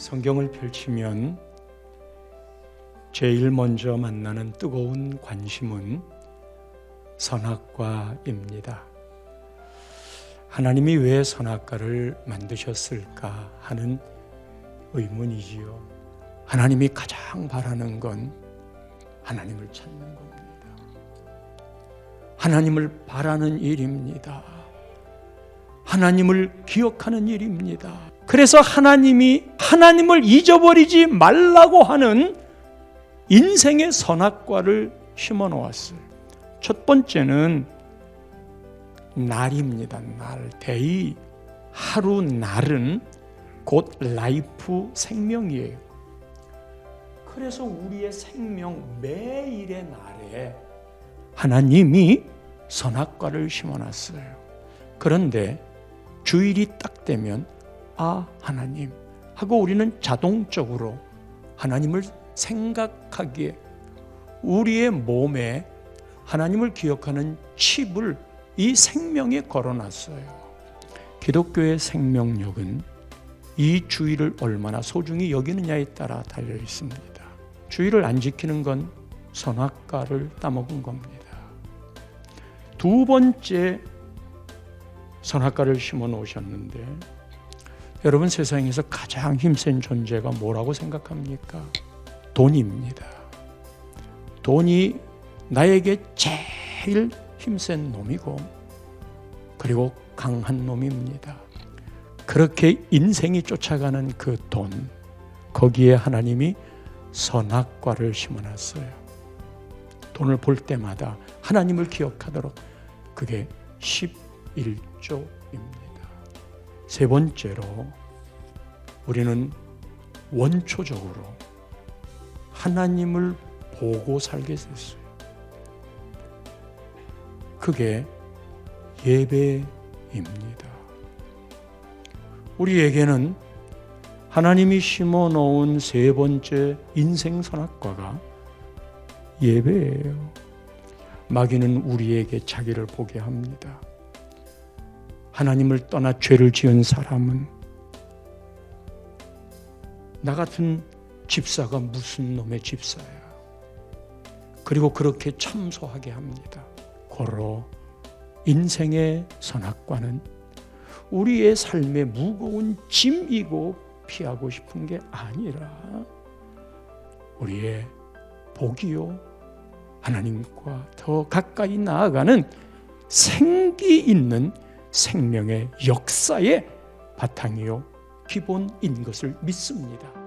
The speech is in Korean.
성경을 펼치면 제일 먼저 만나는 뜨거운 관심은 선악과입니다. 하나님이 왜 선악과를 만드셨을까 하는 의문이지요. 하나님이 가장 바라는 건 하나님을 찾는 겁니다. 하나님을 바라는 일입니다. 하나님을 기억하는 일입니다. 그래서 하나님이 하나님을 잊어버리지 말라고 하는 인생의 선악과를 심어 놓았어요. 첫 번째는 날입니다. 날. 데이. 하루 날은 곧 라이프 생명이에요. 그래서 우리의 생명 매일의 날에 하나님이 선악과를 심어 놨어요. 그런데 주일이 딱 되면 아, 하나님 하고 우리는 자동적으로 하나님을 생각하기에 우리의 몸에 하나님을 기억하는 칩을 이 생명에 걸어놨어요. 기독교의 생명력은 이 주의를 얼마나 소중히 여기느냐에 따라 달려 있습니다. 주의를 안 지키는 건 선악과를 따먹은 겁니다. 두 번째 선악과를 심어 놓으셨는데 여러분 세상에서 가장 힘센 존재가 뭐라고 생각합니까? 돈입니다. 돈이 나에게 제일 힘센 놈이고 그리고 강한 놈입니다. 그렇게 인생이 쫓아가는 그 돈, 거기에 하나님이 선악과를 심어놨어요. 돈을 볼 때마다 하나님을 기억하도록 그게 11조입니다. 세 번째로 우리는 원초적으로 하나님을 보고 살게 됐어요. 그게 예배입니다. 우리에게는 하나님이 심어 놓은 세 번째 인생 선악과가 예배예요. 마귀는 우리에게 자기를 보게 합니다. 하나님을 떠나 죄를 지은 사람은 나 같은 집사가 무슨 놈의 집사야. 그리고 그렇게 참소하게 합니다. 고로 인생의 선악과는 우리의 삶의 무거운 짐이고 피하고 싶은 게 아니라 우리의 복이요 하나님과 더 가까이 나아가는 생기 있는 생명의 역사의 바탕이요 기본인 것을 믿습니다.